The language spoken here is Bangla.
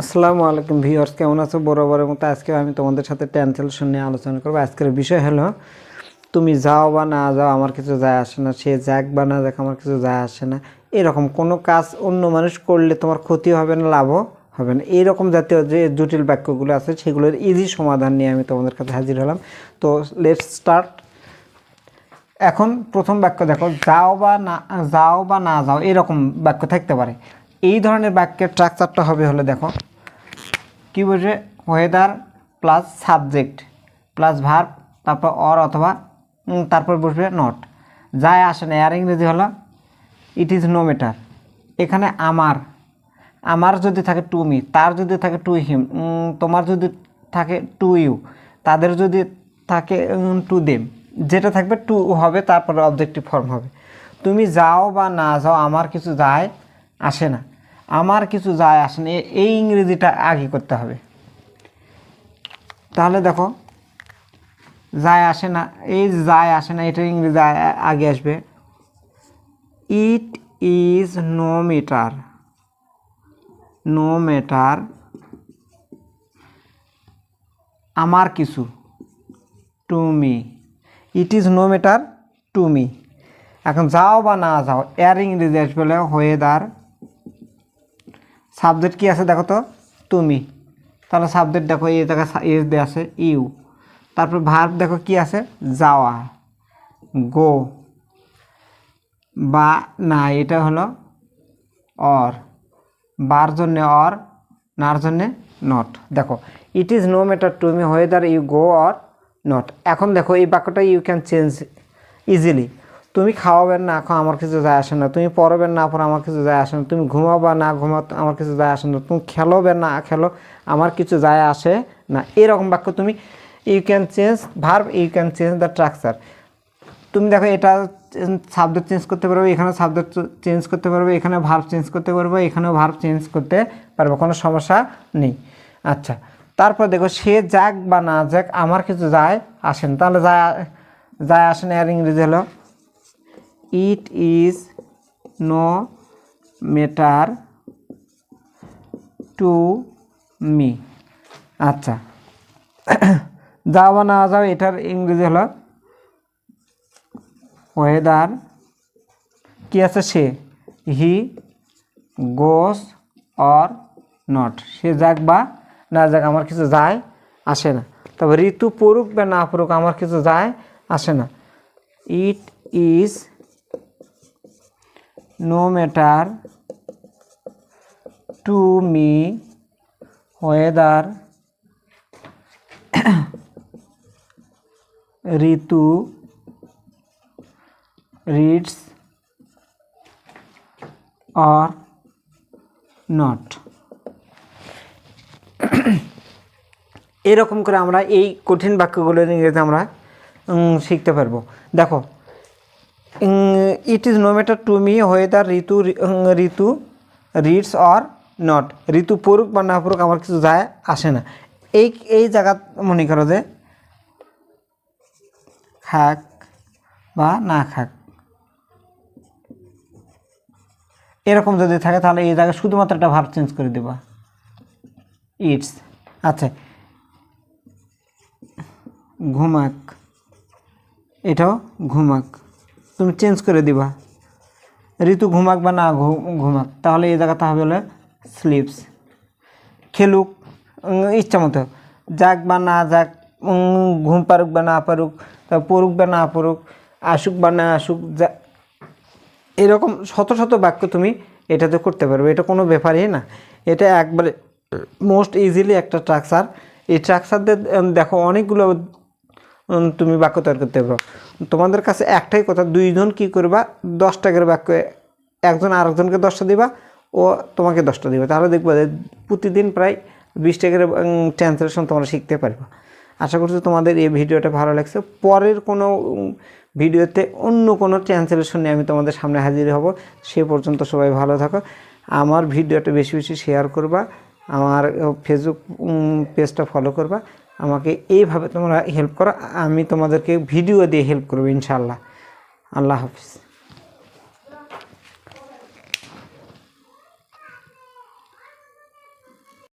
আসসালামু আলাইকুম ভিউয়ার্স, কেমন আছো? বরাবর এবং আজকে আমি তোমাদের সাথে ট্রান্সলেশন নিয়ে আলোচনা করব। আজকের বিষয় হলো, তুমি যাও বা না যাও, আমার কিছু যায় আসে না, সে যাক বা না যাক, আমার কিছু যায় আসে না। এরকম কোনো কাজ অন্য মানুষ করলে তোমার ক্ষতি হবে না, লাভও হবে না। এইরকম জাতীয় যে জটিল বাক্যগুলো আছে, সেগুলোর ইজি সমাধান নিয়ে আমি তোমাদের কাছে হাজির হলাম। তো লেটস স্টার্ট এখন প্রথম বাক্য দেখো, যাও বা না, যাও বা না যাও, এরকম বাক্য থাকতে পারে। এই ধরনের বাক্যের স্ট্রাকচারটা হবে হলে দেখো, কি বলছে? Whether plus subject plus verb তারপর অর অথবা তারপর বসবে নট যায় আসে না আর ইংরেজি হলো ইট ইজ নো ম্যাটার এখানে আমার আমার যদি থাকে টু মি তার যদি থাকে টু হিম তোমার যদি থাকে টু ইউ তাদের যদি থাকে টু দেম যেটা থাকবে টু হবে, তারপরে অবজেক্টিভ ফর্ম হবে। তুমি যাও বা না যাও, আমার কিছু যায় আসে না। আমার কিছু যায় আসে না এই ইংরেজিটা আগে করতে হবে। তাহলে দেখো, যায় আসে না, এই যায় আসে না, এটা ইংরেজি আগে আসবে। It is no meter no matter আমার কিছু to me it is no matter to me এখন যাও বা না যাও, এর ইংরেজি আসবে হলো ওয়েদার সাবজেক্ট কি আছে দেখো তো? তুমি। তাহলে সাবজেক্ট দেখো, এই জায়গায় এস দিয়ে আছে ইউ তারপর ভার্ব দেখো কি আছে? যাওয়া গো বা না, এটা হলো অর বার জন্যে অর নার জন্যে নট দেখো it is no matter to me whether you go or not এখন দেখো, এই বাক্যটা ইউ ক্যান চেঞ্জ ইজিলি তুমি খাওয়াবেন না খাও আমার কিছু যায় আসে না। তুমি পড়বেন না পড়ো আমার কিছু যায় আসে না। তুমি ঘুমাবা না ঘুমা আমার কিছু যায় আসে না। তুমি খেলোবে না, খেলো, আমার কিছু যায় আসে না। এরকম বাক্য তুমি you can change verb you can change the structure তুমি দেখো, এটা সাবজেক্ট চেঞ্জ করতে পারবে, এখানে সাবজেক্ট চেঞ্জ করতে পারবে, এখানে ভার্ব চেঞ্জ করতে পারবে, এখানেও ভার্ব চেঞ্জ করতে পারবে, কোনো সমস্যা নেই। আচ্ছা তারপর দেখো, সে যাক বা না যাক, আমার কিছু যায় আসেন তাহলে যায় যায় আসেন আর ইংরেজি হলো it is no matter to me. আচ্ছা। যাও না যাও এটার ইংরেজি হলো ওয়েদার কি আছে? সে। হি গোস অর নট। সে যাক বা না যাক, আমার কিছু যায়, আসে না। তবে ঋতু পড়ুক বা না পড়ুক, আমার কিছু যায়, আসে না। It is no matter to me whether Ritu reads or not. এরকম করে আমরা এই কঠিন বাক্যগুলো ইংরেজি আমরা শিখতে পারব। দেখো it is no matter to me whether Ritu Ritu reads or not ঋতু পড়ুক বা না পড়ুক আমার কিছু যায় আসে না। এই এই জায়গা মনে করো যে খাক বা না খাক। এরকম যদি থাকে তাহলে এই জায়গায় শুধুমাত্র একটা ভাব চেঞ্জ করে দেবা। ইটস আচ্ছা। ঘুমাক। এটাও ঘুমাক। তুমি চেঞ্জ করে দিবা। ঋতু ঘুমাক বা না ঘুমাক, তাহলে এই জায়গাতে হবে হলে স্লিপস খেলুক ইচ্ছা মতো। যাক বা না যাক ঘুম পারুক বা না পারুক, তা পড়ুক বা না পড়ুক, আসুক বা না আসুক, যা, এরকম শত শত বাক্য তুমি এটাতে করতে পারবে। এটা কোনো ব্যাপারই না। এটা একবারে মোস্ট ইজিলি একটা স্ট্রাকচার এই স্ট্রাকচারদের দেখো অনেকগুলো তুমি বাক্য তৈরি করতে পারো। তোমাদের কাছে একটাই কথা, দুইজন কি করবা? দশ টাকার বাক্য একজন আরেকজনকে দশটা দিবা, ও তোমাকে দশটা দিবে। তাহলে দেখবা যে প্রতিদিন প্রায় বিশ টাকার ট্রান্সলেশন তোমরা শিখতে পারবে। আশা করছি তোমাদের এই ভিডিওটা ভালো লাগছে। পরের কোনো ভিডিওতে অন্য কোনো ট্রান্সলেশন নিয়ে আমি তোমাদের সামনে হাজির হব। সে পর্যন্ত সবাই ভালো থাকো। আমার ভিডিওটা বেশি বেশি শেয়ার করবা। আমার ফেসবুক পেজটা ফলো করবা। আমাকে এইভাবে তোমরা হেল্প করো আমি তোমাদেরকে ভিডিও দিয়ে হেল্প করব ইনশাল্লাহ আল্লাহ হাফিজ।